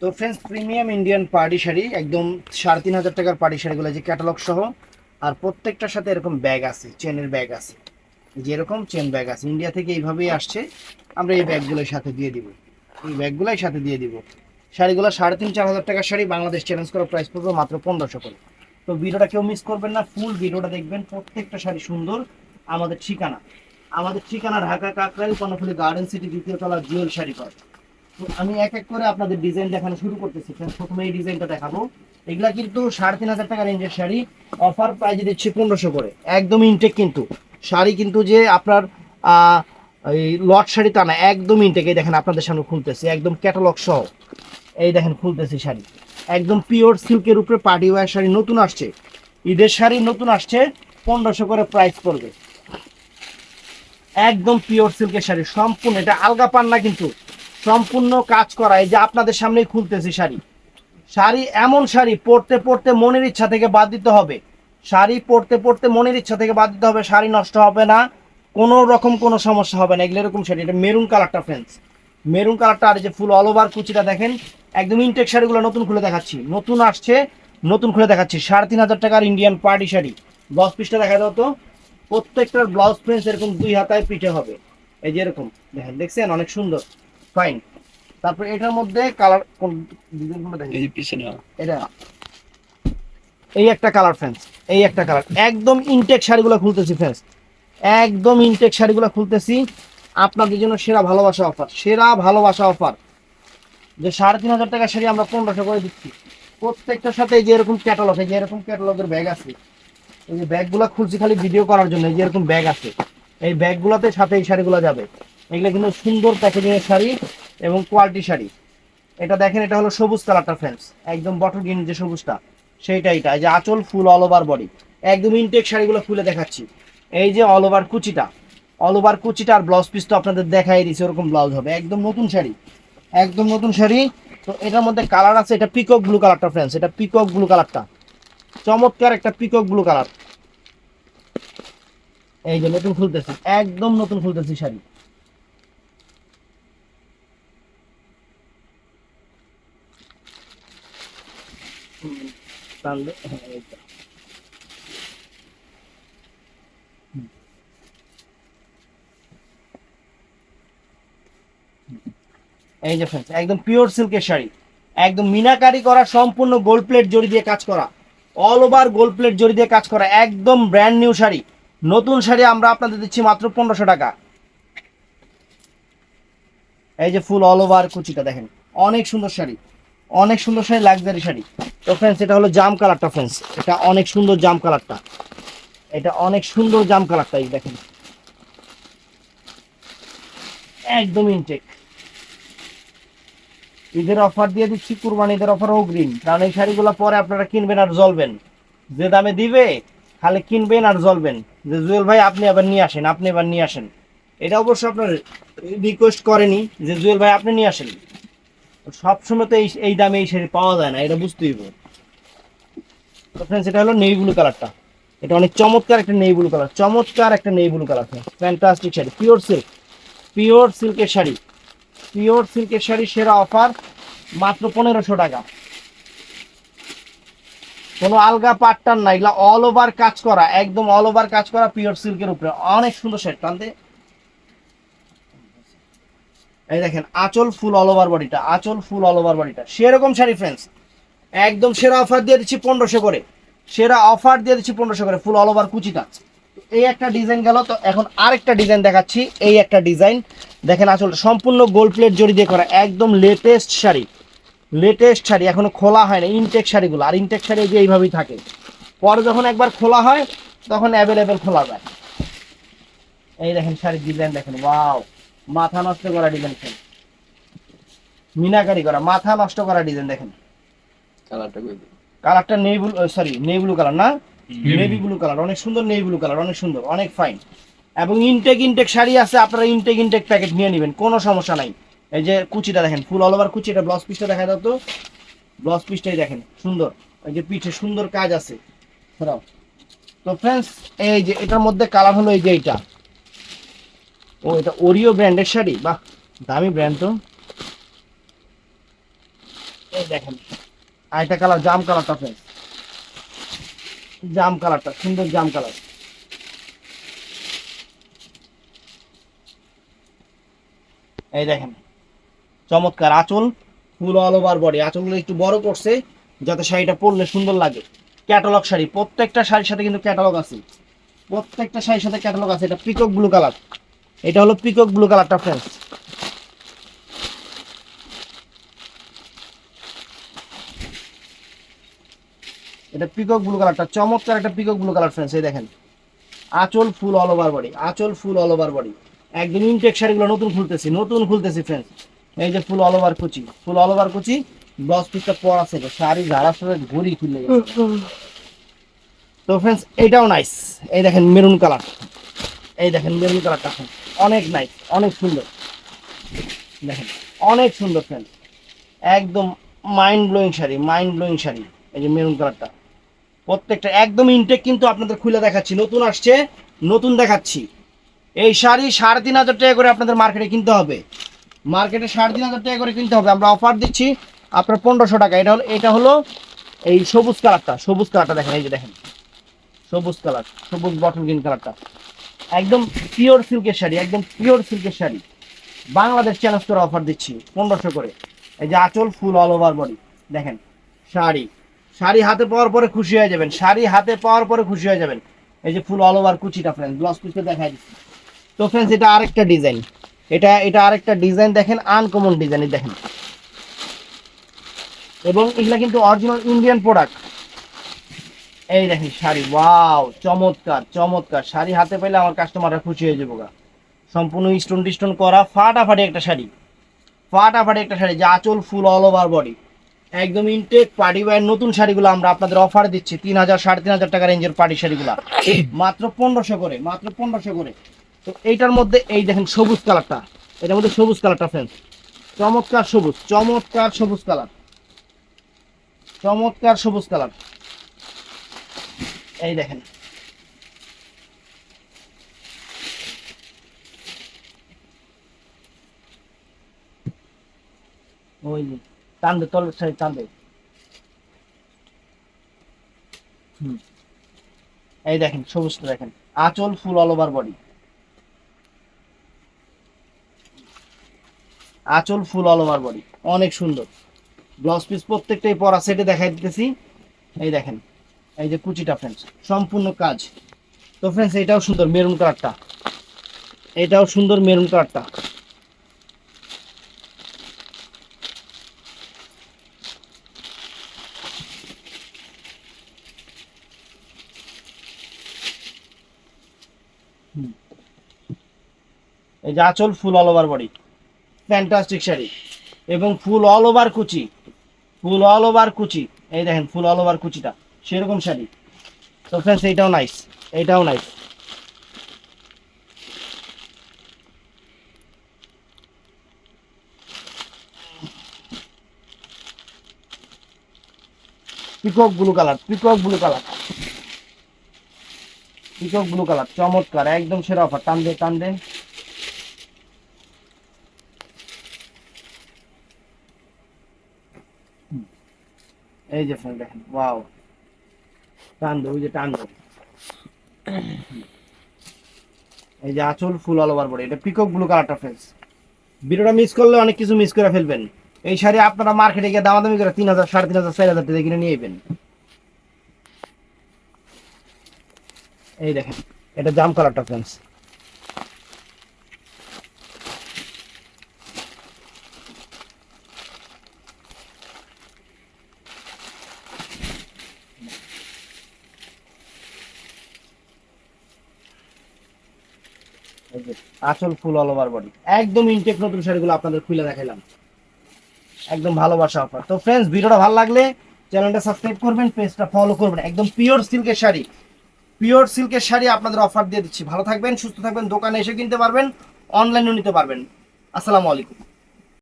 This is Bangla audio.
তো friends premium Indian party sari, একদম সাড়ে তিন হাজার টাকার পার্টি শাড়িগুলো যে ক্যাটালগ সহ। আর প্রত্যেকটার সাথে এরকম ব্যাগ আছে চেনের ব্যাগ আছে। যেরকম চেন ব্যাগ আছে ইন্ডিয়া থেকে এইভাবেই আসছে। আমরা এই ব্যাগগুলোর সাথে দিয়ে দিব। এই ব্যাগগুলোই সাথে দিয়ে দিব। শাড়িগুলো সাড়ে তিন, চার হাজার টাকার শাড়ি, বাংলাদেশ চ্যালেঞ্জ করার প্রাইস পড়বে মাত্র পনেরোশো করে। তো ভিডিওটা কেউ মিস করবেন না ফুল ভিডিওটা দেখবেন। প্রত্যেকটা শাড়ি সুন্দর, আমাদের ঠিকানা। আমাদের ঠিকানা ঢাকা কাকরাইল, কর্ণফুলি গার্ডেন সিটি দ্বিতীয় তলা জুয়েল শাড়ি পার্ক আমি এক এক করে আপনাদের ডিজাইন দেখানো শুরু করতেছি। প্রথমে এই ডিজাইনটা দেখাবো। এগুলা কিন্তু সাড়ে তিন হাজার টাকা রেঞ্জের শাড়ি। অফার প্রাইজে দিচ্ছি পনেরোশো করে। একদম ইনটেক কিন্তু। শাড়ি কিন্তু যে আপনার এই লট শাড়ি তা না, একদম ইনটেক এই দেখেন আপনাদের সামনে খুলতেছি, একদম ক্যাটালগ সহ। এই দেখেন খুলতেছি শাড়ি। একদম পিওর সিল্কের উপরে পার্টি ওয়ার শাড়ি নতুন আসছে। ঈদের শাড়ি নতুন আসছে, পনেরোশো করে প্রাইস পড়বে। একদম পিওর সিল্কের শাড়ি, সম্পূর্ণ। এটা আলগা পান না কিন্তু। সম্পূর্ণ কাজ করা। এই যে আপনাদের সামনেই খুলতেছি শাড়ি। শাড়ি এমন শাড়ি, পরতে পরতে মনের ইচ্ছা থেকে বাদ দিতে হবে। শাড়ি পরতে পরতে মনের ইচ্ছা থেকে বাদ দিতে হবে, শাড়ি নষ্ট হবে না। কোনো রকম কোনো সমস্যা হবে না। এগুলো এরকম শাড়ি। এটা মেরুন কালারটা ফ্রেন্ডস মেরুন কালারটা আর যে ফুল অল ওভার কুচিটা দেখেন, একদম ইনটেক শাড়িগুলো নতুন খুলে দেখাচ্ছি। নতুন আসছে, নতুন খুলে দেখাচ্ছি। সাড়ে তিন হাজার টাকার ইন্ডিয়ান পার্টি শাড়ি। ব্লাউজ পিসটা দেখা দাও তো। প্রত্যেকটার ব্লাউজ প্রিন্স এরকম দুই হাতায় পিঠে হবে। এই যে এরকম, দেখেন, দেখছেন? অনেক সুন্দর। ফাইন তারপর এটার মধ্যে কালার কোন এই পিছনে এটা। এই একটা কালার ফ্রেন্স এই একটা কালার একদম ইনটেক শাড়িগুলো খুলতেছি ফ্রেন্স একদম ইনটেক শাড়িগুলো খুলতেছি। আপনাদের জন্য সেরা ভালোবাসা অফার সেরা ভালোবাসা অফার যে সাড়ে তিন হাজার টাকা শাড়ি আমরা পনেরোশো করে দিচ্ছি। প্রত্যেকটার সাথে এই যে এরকম ক্যাটালগ এই যে এরকম ক্যাটালগের ব্যাগ আছে। এই যে ব্যাগগুলো খুলছি খালি ভিডিও করার জন্য এই যে এরকম ব্যাগ আছে। এই ব্যাগগুলোতে সাথে এই শাড়িগুলো যাবে। এগুলো কিন্তু সুন্দর প্যাকেজিং এর শাড়ি এবং কোয়ালিটি শাড়ি। এটা দেখেন, এটা হলো সবুজ কালারটা ফ্রেন্ডস একদম বটল গ্রিন যে সবুজটা সেইটা এটা। যে আঁচল ফুল অল ওভার বডি একদম ইনটেক শাড়িগুলো ফুলে দেখাচ্ছি। এই যে অল ওভার কুচিটা অল ওভার কুচিটা আর ব্লাউজ পিস তো আপনাদের দেখাই দিয়েছি ওরকম ব্লাউজ হবে। একদম নতুন শাড়ি, একদম নতুন শাড়ি। তো এটার মধ্যে কালার আছে, এটা পিকক ব্লু কালারটা ফ্রেন্ডস এটা পিকক ব্লু কালারটা চমৎকার একটা পিকক ব্লু কালার এই যে নতুন খুলতেছি, একদম নতুন খুলতেছি শাড়ি। টানলে, হ্যাঁ, এই যে ফ্রেন্ডস একদম পিওর সিল্কের শাড়ি। একদম মিনাকারি করা সম্পূর্ণ গোল্ড প্লেট জড়ি দিয়ে কাজ করা। অল ওভার গোল্ড প্লেট জড়ি দিয়ে কাজ করা একদম ব্র্যান্ড নিউ শাড়ি। নতুন শাড়ি আমরা আপনাদের দিচ্ছি মাত্র পনেরোশো টাকা। এই যে ফুল অল ওভার কুচিটা দেখেন অনেক সুন্দর শাড়ি। অনেক সুন্দর শাড়ি লাক্সারি শাড়ি। তো ফ্রেন্ডস এটা হলো জাম কালারটা ফ্রেন্ডস এটা অনেক সুন্দর জাম কালারটা। এটা অনেক সুন্দর জাম কালারটা, এই দেখেন। একদম ইনটেক ঈদের অফার দিয়ে দিচ্ছি কুরবানি ঈদের অফার অগ্রিম কারণ এই শাড়িগুলো পরে আপনারা কিনবেন আর জ্বলবেন। যে দামে দিবে, খালি কিনবেন আর জ্বলবেন। যে জুয়েল ভাই, আপনি আবার নিয়ে আসেন, আপনি এবার নিয়ে আসেন। এটা অবশ্য আপনার রিকোয়েস্ট করেনি যে জুয়েল ভাই, আপনি নিয়ে আসেন। সবসময় তো এই দামে এই শাড়ি পাওয়া যায় না, এটা বুঝতেই তো ফ্রেন্ডস এটা হলো নেই ব্লু কালারটা। এটা অনেক চমৎকার একটা নেই ব্লু কালার, চমৎকার একটা নেই blue colour fantastic sari pure silk pure সিল্কের শাড়ি পিওর সিল্কের শাড়ি সেরা অফার মাত্র পনেরোশো টাকা। কোনো আলগা পাটটার না এগুলা অল ওভার কাজ করা, একদম অল ওভার কাজ করা পিওর সিল্কের উপরে। অনেক সুন্দর শাড়ি, টানতে এই দেখেন, আঁচল ফুল অল ওভার বডিটা আঁচল ফুল অল ওভার বডিটা সেরকম শাড়ি ফ্রেন্ডস একদম সেরা অফার দিয়ে দিচ্ছি পনেরোশো করে। সেরা অফার দিয়ে দিচ্ছি পনেরোশো করে ফুল অল ওভার কুচিটা। এই একটা ডিজাইন গেল, তো এখন আরেকটা ডিজাইন দেখাচ্ছি। এই একটা ডিজাইন দেখেন আসলে সম্পূর্ণ গোল্ড প্লেট জড়ি দিয়ে করা, একদম লেটেস্ট শাড়ি। লেটেস্ট শাড়ি, এখনও খোলা হয় না ইনটেক শাড়িগুলো। আর ইনটেক শাড়ি যে এইভাবেই থাকে। পরে যখন একবার খোলা হয়, তখন অ্যাভেলেবেল খোলা যায়। এই দেখেন শাড়ির ডিজাইন দেখেন ওয়াও মাথা নষ্ট করা ডিজাইন দেখেন। মিনাকারি করা মাথা নষ্ট করা ডিজাইন দেখেন। কালারটা দিন কালারটা নেই ব্লু সরি নেই ব্লু কালার না? নেভি। ব্লু কালার অনেক সুন্দর নেভি ব্লু কালার অনেক সুন্দর অনেক ফাইন এবং ইনটেক ইনটেক শাড়ি আছে আপনারা ইনটেক ইনটেক প্যাকেট নিয়ে নেবেন কোনো সমস্যা নাই। এই যে কুচিটা দেখেন ফুল অল ওভার কুচি এটা ব্লাউজ পিসটা দেখা দাও তো। ব্লাউজ পিসটাই দেখেন সুন্দর। এই যে পিঠে সুন্দর কাজ আছে। তো ফ্রেন্ডস এই যে এটার মধ্যে কালার হলো এই যে এইটা। ও, এটা ওরিও ব্র্যান্ডের শাড়ি? বাহ, দামি ব্র্যান্ড তো। এই দেখেন আরেকটা কালার জাম কালারটা ফ্রেন্ড জাম কালারটা সুন্দর জাম কালার এই দেখেন, চমৎকার আঁচল, ফুল অল ওভার বডি আঁচলগুলো একটু বড় করছে, যাতে শাড়িটা পরলে সুন্দর লাগে। ক্যাটালগ শাড়ি, প্রত্যেকটা শাড়ির সাথে কিন্তু ক্যাটালগ আছে। প্রত্যেকটা শাড়ির সাথে ক্যাটালগ আছে, এটা পিকক ব্লু কালার এটা হলো পিকক ব্লু কালারটা ফ্রেন্ডস এটা পিকক ব্লু কালারটা চমৎকার একটা পিকক ব্লু কালার ফ্রেন্ডস এই দেখেন। আঁচল ফুল অল ওভার বডি আঁচল ফুল অল ওভার বডি একদম ইনটেক শাড়িগুলো নতুন খুলতেছি নতুন খুলতেছি ফ্রেন্ডস এই যে ফুল অল ওভার কুচি, ফুল অল ওভার কুচি ব্লাউজ পিসটা পরা থেকে শাড়ি ঝাড়া সরে ঘড়ি খুলে তো ফ্রেন্ডস এটাও নাইস এই দেখেন মেরুন কালার এই দেখেন মেরুন কালারটা অনেক নাইস অনেক সুন্দর। দেখেন, অনেক সুন্দর ফ্রেন্ড একদম mind blowing sari mind blowing sari, এই যে মেরুন কালারটা প্রত্যেকটা, একদম ইনটেক কিন্তু আপনাদের খুলে দেখাচ্ছি। নতুন আসছে, নতুন দেখাচ্ছি। এই শাড়ি সাড়ে তিন হাজার টাকা করে আপনাদের মার্কেটে কিনতে হবে। মার্কেটে সাড়ে তিন হাজার টাকা করে কিনতে হবে। আমরা অফার দিচ্ছি আপনার পনেরোশো টাকা। এটা হলো এটা হলো এই সবুজ কালারটা সবুজ কালারটা দেখেন, এই যে দেখেন। সবুজ কালার সবুজ বটল গ্রিন কালারটা একদম পিওর সিল্কের শাড়ি, একদম পিওর সিল্কের শাড়ি। বাংলাদেশ চ্যালেঞ্জ করে অফার দিচ্ছি, পনেরোশো করে। এই যে আঁচল ফুল অল ওভার বডি দেখেন, শাড়ি। শাড়ি হাতে পাওয়ার পরে খুশি হয়ে যাবেন, শাড়ি হাতে পাওয়ার পরে খুশি হয়ে যাবেন। এই যে ফুল অল ওভার কুচিটা ফ্রেন্ড ব্লাউজ পিসটা দেখাই দিচ্ছি। তো ফ্রেন্ডস এটা আরেকটা ডিজাইন এটা এটা আরেকটা ডিজাইন দেখেন আনকমন ডিজাইন দেখেন। এবং এগুলা কিন্তু অরিজিনাল ইন্ডিয়ান প্রোডাক্ট এই দেখেন শাড়ি, ওয়াও, চমৎকার চমৎকার। শাড়ি হাতে পেলে আমার কাস্টমাররা খুশি হয়ে যাব গা। সম্পূর্ণ স্টোন টিস্টোন করা, ফাটাফাটি একটা শাড়ি। ফাটাফাটি একটা শাড়ি, যা আঁচল ফুল অল ওভার বডি একদম ইনটেক পার্টি ওয়্যার নতুন শাড়িগুলো আমরা আপনাদের অফার দিচ্ছি, তিন হাজার, সাড়ে তিন হাজার টাকা রেঞ্জের পার্টি শাড়িগুলো। মাত্র পনেরোশো করে, মাত্র পনেরোশো করে। তো এইটার মধ্যে এই দেখেন সবুজ কালারটা। এটার মধ্যে সবুজ কালারটা ফ্রেন্ড চমৎকার সবুজ চমৎকার সবুজ কালার। চমৎকার সবুজ কালার। এই দেখেন। ওই যে, দে তলের সাইড টান হুম। এই দেখেন সবুজটা দেখেন। আঁচল ফুল অল ওভার বডি আঁচল ফুল অল ওভার বডি অনেক সুন্দর। ব্লাউজ পিস প্রত্যেকটাই পরা সেটে দেখাই দিতেছি। এই দেখেন। এই যে কুচিটা ফ্রেন্ডস সম্পূর্ণ কাজ। তো ফ্রেন্ডস এটাও সুন্দর মেরুন কালারটা এটাও সুন্দর মেরুন কালারটা এই যে আঁচল full all over body fantastic sari. এবং ফুল অল ওভার কুচি। ফুল অল ওভার কুচি। এই দেখেন ফুল অল ওভার কুচিটা। সেরকম শাড়ি। তো ফ্রেন্ডস এইটাও নাইস এইটাও nice peacock blue colour peacock blue colour peacock blue colour চমৎকার, একদম সেরা অফার টান দে টান দে। এই যে ফ্রেন্ড দেখেন ওয়াও টান দে, ওই যে টান দে। এই যে আঁচল ফুল অল ওভার বডি এটা পিকক ব্লু কালারটা ফ্রেন্ডস ভিডিওটা মিস করলে অনেক কিছু মিস করে ফেলবেন। এই শাড়ি আপনারা মার্কেটে গিয়ে দামাদামি করে তিন হাজার, সাড়ে তিন হাজার, চার হাজার টাকা কিনে নিয়ে নেবেন। এই দেখেন, এটা জাম কালারটা ফ্রেন্ডস এই যে আঁচল ফুল অল ওভার বডি একদম ইনটেক নতুন শাড়িগুলো আপনাদের খুলে দেখাইলাম। একদম ভালোবাসা অফার তো ফ্রেন্ডস ভিডিওটা ভালো লাগলে চ্যানেলটা সাবস্ক্রাইব করবেন পেজটা ফলো করবেন। একদম পিওর সিল্কের শাড়ি। পিওর সিল্কের শাড়ি আপনাদের অফার দিয়ে দিচ্ছি। ভালো থাকবেন, সুস্থ থাকবেন, দোকানে এসে কিনতে পারবেন অনলাইনেও নিতে পারবেন। আসসালামু আলাইকুম।